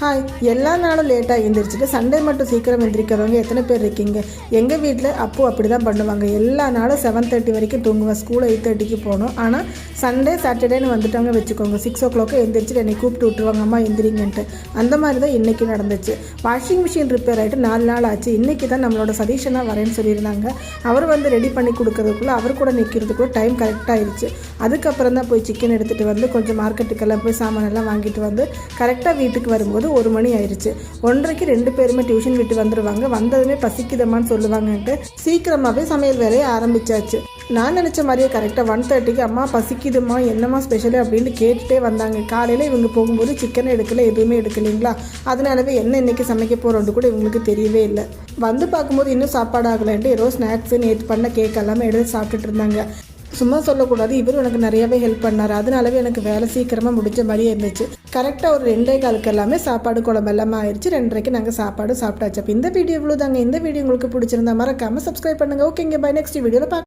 Hi எல்லா நாளும் லேட்டாக எழுந்திரிச்சிட்டு சண்டே மட்டும் சீக்கிரம் எழுந்திரிக்கிறவங்க எத்தனை பேர் இருக்கீங்க? எங்கள் வீட்டில் அப்போ அப்படி தான் பண்ணுவாங்க. எல்லா நாளும் செவன் தேர்ட்டி வரைக்கும் தூங்குவேன். ஸ்கூல் எயிட் தேர்ட்டிக்கு போகணும். ஆனால் சண்டே சாட்டர்டேன்னு வந்துட்டாங்க வச்சுக்கோங்க. சிக்ஸ் ஓ கிளாக்கு எழுந்திரிச்சிட்டு என்னை கூப்பிட்டு விட்டுருவாங்க. அம்மா எந்திரிங்கன்ட்டு. அந்த மாதிரி தான் இன்றைக்கி நடந்துச்சு. வாஷிங் மிஷின் ரிப்பேர் ஆகிட்டு நாலு நாள் ஆச்சு. இன்றைக்கி தான் நம்மளோட சதீஷனாக வரேன்னு சொல்லியிருந்தாங்க. அவர் வந்து ரெடி பண்ணி கொடுக்கறதுக்குள்ளே அவர் கூட நிற்கிறதுக்குள்ள டைம் கரெக்டாகிடுச்சு அதுக்கப்புறம் தான் போய் சிக்கன் எடுத்துகிட்டு வந்து கொஞ்சம் மார்க்கெட்டுக்கெல்லாம் போய் சாமானெல்லாம் வாங்கிட்டு வந்து கரெக்டாக வீட்டுக்கு வரும்போது ஒரு மணி ஆயிடுச்சு ஒன்றரைக்கு ரெண்டு பேருமே டியூஷன் விட்டு வந்துடுவாங்க வந்ததுமே பசிக்குதம்மான்னு சொல்லுவாங்கன்ட்டு சீக்கிரமாகவே சமையல் வேலையை ஆரம்பிச்சாச்சு. நான் நினச்ச மாதிரியே கரெக்டாக ஒன் தேர்ட்டிக்கு அம்மா பசிக்குதுமா என்னம்மா ஸ்பெஷலு அப்படின்னு கேட்டுட்டே வந்தாங்க. காலையில் இவங்க போகும்போது சிக்கன் எடுக்கல எதுவுமே எடுக்கலைங்களா? அதனாலவே என்ன இன்னைக்கு சமைக்க போகிறோன்னு கூட இவங்களுக்கு தெரியவே இல்லை. வந்து பார்க்கும்போது இன்னும் சாப்பாடு ஆகலைன்ட்டு ஏதோ ஸ்நாக்ஸு நேற்று பண்ண கேக் எல்லாமே எடுத்து சாப்பிட்டுட்டு இருந்தாங்க. சும்மா சொல்லக்கூடாது. இவர் எனக்கு நிறையவே ஹெல்ப் பண்ணார். அதனாலவே எனக்கு வேலை சீக்கிரமாக முடிஞ்ச மாதிரியே இருந்துச்சு. கரெக்டாக ஒரு ரெண்டே காலுக்கு எல்லாமே சாப்பாடு குழம்பு எல்லாமே ஆயிடுச்சு ரெண்டரைக்கு நாங்கள் சாப்பாடு சாப்பிட்டாச்சு. அப்போ இந்த வீடியோ இவ்வளோ தாங்க இந்த வீடியோ உங்களுக்கு பிடிச்சிருந்தா மறக்காமல் சப்ஸ்கிரைப் பண்ணுங்கள் ஓகேங்க பை நெக்ஸ்ட் வீடியோவில் பார்க்க